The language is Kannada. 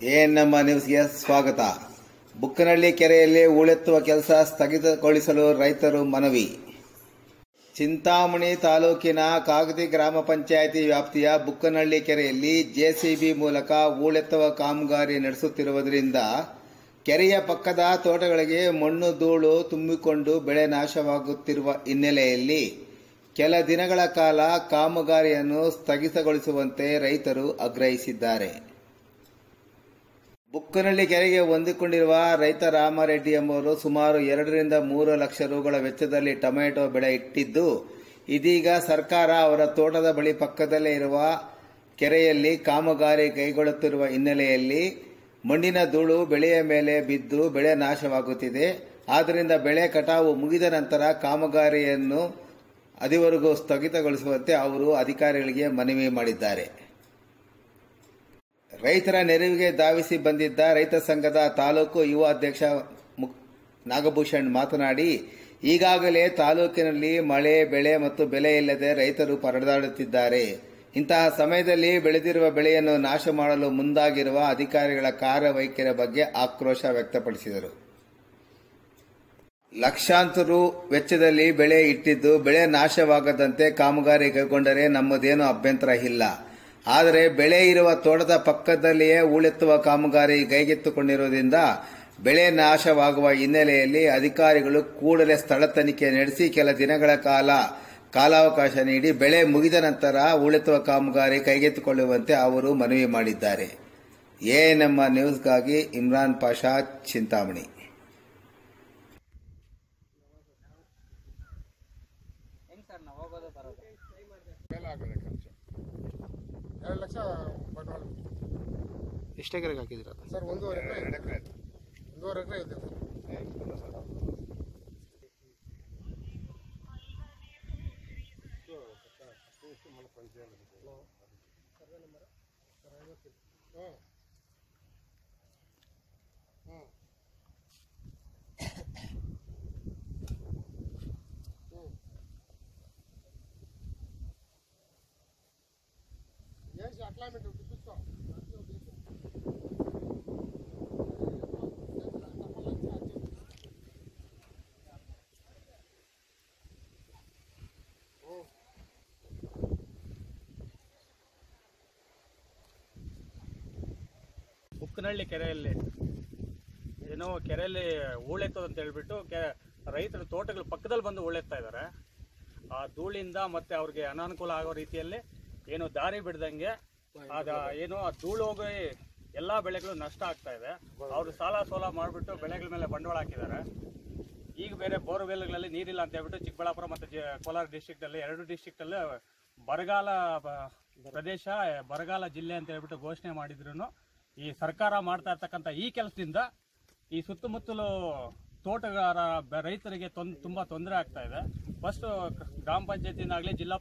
ಎಎನ್ಎಂ ನ್ಯೂಸ್ಗೆ ಸ್ವಾಗತ. ಬುಕ್ಕನಹಳ್ಳಿ ಕೆರೆಯಲ್ಲಿ ಹೂಳೆತ್ತುವ ಕೆಲಸ ಸ್ಥಗಿತಗೊಳಿಸಲು ರೈತರು ಮನವಿ. ಚಿಂತಾಮಣಿ ತಾಲೂಕಿನ ಕಾಗದಿ ಗ್ರಾಮ ಪಂಚಾಯಿತಿ ವ್ಯಾಪ್ತಿಯ ಬುಕ್ಕನಹಳ್ಳಿ ಕೆರೆಯಲ್ಲಿ ಜೆಸಿಬಿ ಮೂಲಕ ಹೂಳೆತ್ತುವ ಕಾಮಗಾರಿ ನಡೆಸುತ್ತಿರುವುದರಿಂದ ಕೆರೆಯ ಪಕ್ಕದ ತೋಟಗಳಿಗೆ ಮಣ್ಣು, ಧೂಳು ತುಂಬಿಕೊಂಡು ಬೆಳೆ ನಾಶವಾಗುತ್ತಿರುವ ಹಿನ್ನೆಲೆಯಲ್ಲಿ ಕೆಲ ದಿನಗಳ ಕಾಲ ಕಾಮಗಾರಿಯನ್ನು ಸ್ಥಗಿತಗೊಳಿಸುವಂತೆ ರೈತರು ಆಗ್ರಹಿಸಿದ್ದಾರೆ. ಬುಕ್ಕನಹಳ್ಳಿ ಕೆರೆಗೆ ಹೊಂದಿಕೊಂಡಿರುವ ರೈತ ರಾಮರೆಡ್ಡಿ ಎಂಬುವರು ಸುಮಾರು ಎರಡರಿಂದ ಮೂರು ಲಕ್ಷ ರುಗಳ ವೆಚ್ಚದಲ್ಲಿ ಟೊಮೆಟೊ ಬೆಳೆ ಇಟ್ಟಿದ್ದು, ಇದೀಗ ಸರ್ಕಾರ ಅವರ ತೋಟದ ಬಳಿ ಪಕ್ಕದಲ್ಲೇ ಇರುವ ಕೆರೆಯಲ್ಲಿ ಕಾಮಗಾರಿ ಕೈಗೊಳ್ಳುತ್ತಿರುವ ಹಿನ್ನೆಲೆಯಲ್ಲಿ ಮಣ್ಣಿನ ಧೂಳು ಬೆಳೆಯ ಮೇಲೆ ಬಿದ್ದು ಬೆಳೆ ನಾಶವಾಗುತ್ತಿದೆ. ಆದ್ದರಿಂದ ಬೆಳೆ ಕಟಾವು ಮುಗಿದ ನಂತರ ಕಾಮಗಾರಿಯನ್ನು ಅದಿವರೆಗೂ ಸ್ಥಗಿತಗೊಳಿಸುವಂತೆ ಅವರು ಅಧಿಕಾರಿಗಳಿಗೆ ಮನವಿ ಮಾಡಿದ್ದಾರೆ. ರೈತರ ನೆರವಿಗೆ ಧಾವಿಸಿ ಬಂದಿದ್ದ ರೈತ ಸಂಘದ ತಾಲೂಕು ಯುವ ಅಧ್ಯಕ್ಷ ನಾಗಭೂಷಣ್ ಮಾತನಾಡಿ, ಈಗಾಗಲೇ ತಾಲೂಕಿನಲ್ಲಿ ಮಳೆ, ಬೆಳೆ ಮತ್ತು ಬೆಲೆ ಇಲ್ಲದೆ ರೈತರು ಪರದಾಡುತ್ತಿದ್ದಾರೆ. ಇಂತಹ ಸಮಯದಲ್ಲಿ ಬೆಳೆದಿರುವ ಬೆಳೆಯನ್ನು ನಾಶ ಮಾಡಲು ಮುಂದಾಗಿರುವ ಅಧಿಕಾರಿಗಳ ಕಾರ್ಯವೈಖರಿಯ ಬಗ್ಗೆ ಆಕ್ರೋಶ ವ್ಯಕ್ತಪಡಿಸಿದರು. ಲಕ್ಷಾಂತರ ವೆಚ್ಚದಲ್ಲಿ ಬೆಳೆ ಇಟ್ಟಿದ್ದು, ಬೆಳೆ ನಾಶವಾಗದಂತೆ ಕಾಮಗಾರಿ ಕೈಗೊಂಡರೆ ನಮ್ಮದೇನು ಅಭ್ಯಂತರ ಇಲ್ಲ. ಆದರೆ ಬೆಳೆ ಇರುವ ತೋಟದ ಪಕ್ಕದಲ್ಲಿಯೇ ಉಳೆತ್ತುವ ಕಾಮಗಾರಿ ಕೈಗೆತ್ತಿಕೊಂಡಿರುವುದರಿಂದ ಬೆಳೆ ನಾಶವಾಗುವ ಹಿನ್ನೆಲೆಯಲ್ಲಿ ಅಧಿಕಾರಿಗಳು ಕೂಡಲೇ ಸ್ಥಳ ತನಿಖೆ ನಡೆಸಿ ಕೆಲ ದಿನಗಳ ಕಾಲ ಕಾಲಾವಕಾಶ ನೀಡಿ ಬೆಳೆ ಮುಗಿದ ನಂತರ ಉಳೆತ್ತುವ ಕಾಮಗಾರಿ ಕೈಗೆತ್ತಿಕೊಳ್ಳುವಂತೆ ಅವರು ಮನವಿ ಮಾಡಿದ್ದಾರೆ. ಎಎನ್ಎಂ ನ್ಯೂಸ್ಗಾಗಿ ಇಮ್ರಾನ್ ಪಾಷಾ, ಚಿಂತಾಮಣಿ. ಎರಡು ಲಕ್ಷ ಬಂಡವಾಳ ಎಷ್ಟು ಎಕರೆಗೆ ಹಾಕಿದ್ದೀರಾ? ಸರ್ ಒಂದೂವರೆ ಎಕರೆ ಎಕರೆ ಒಂದೂವರೆ ಎಕರೆ ಇದೆ. ಸರ್ ಹ್ಮ್. ఏసి అట్లా మీరు చూపించుకో ಬುಕ್ಕನಹಳ್ಳಿ ಕೆರೆಯಲ್ಲಿ ಏನೋ ಕೆರೆಯಲ್ಲಿ ಹೂಳೆತ್ತೋದು ಅಂತ ಹೇಳ್ಬಿಟ್ಟು ಕೆ ರೈತರ ತೋಟಗಳ ಪಕ್ಕದಲ್ಲಿ ಬಂದು ಹೂಳೆತ್ತಾ ಇದ್ದಾರೆ ಆ ಧೂಳಿಂದ ಮತ್ತೆ ಅವ್ರಿಗೆ ಅನಾನುಕೂಲ ಆಗೋ ರೀತಿಯಲ್ಲಿ ಏನು ದಾರಿ ಬಿಡ್ದಂಗೆ ಅದ ಏನು ಆ ಧೂಳು ಹೋಗಿ ಎಲ್ಲಾ ಬೆಳೆಗಳು ನಷ್ಟ ಆಗ್ತಾ ಇದೆ. ಅವರು ಸಾಲ ಸೋಲ ಮಾಡಿಬಿಟ್ಟು ಬೆಳೆಗಳ ಮೇಲೆ ಬಂಡವಾಳ ಹಾಕಿದ್ದಾರೆ. ಈಗ ಬೇರೆ ಬೋರ್ವೆಲ್ಗಳಲ್ಲಿ ನೀರಿಲ್ಲ ಅಂತ ಹೇಳ್ಬಿಟ್ಟು ಚಿಕ್ಕಬಳ್ಳಾಪುರ ಮತ್ತು ಕೋಲಾರ ಡಿಸ್ಟಿಕ್ ಅಲ್ಲಿ ಎರಡು ಡಿಸ್ಟಿಕ್ನಲ್ಲಿ ಬರಗಾಲ ಪ್ರದೇಶ, ಬರಗಾಲ ಜಿಲ್ಲೆ ಅಂತ ಹೇಳ್ಬಿಟ್ಟು ಘೋಷಣೆ ಮಾಡಿದ್ರು ಈ ಸರ್ಕಾರ ಮಾಡ್ತಾ ಇರ್ತಕ್ಕಂಥ ಈ ಕೆಲಸದಿಂದ ಈ ಸುತ್ತಮುತ್ತಲು ತೋಟಗಾರ ರೈತರಿಗೆ ತುಂಬಾ ತೊಂದರೆ ಆಗ್ತಾ ಇದೆ. ಫಸ್ಟ್ ಗ್ರಾಮ ಪಂಚಾಯತಿನಾಗ್ಲಿ ಜಿಲ್ಲಾ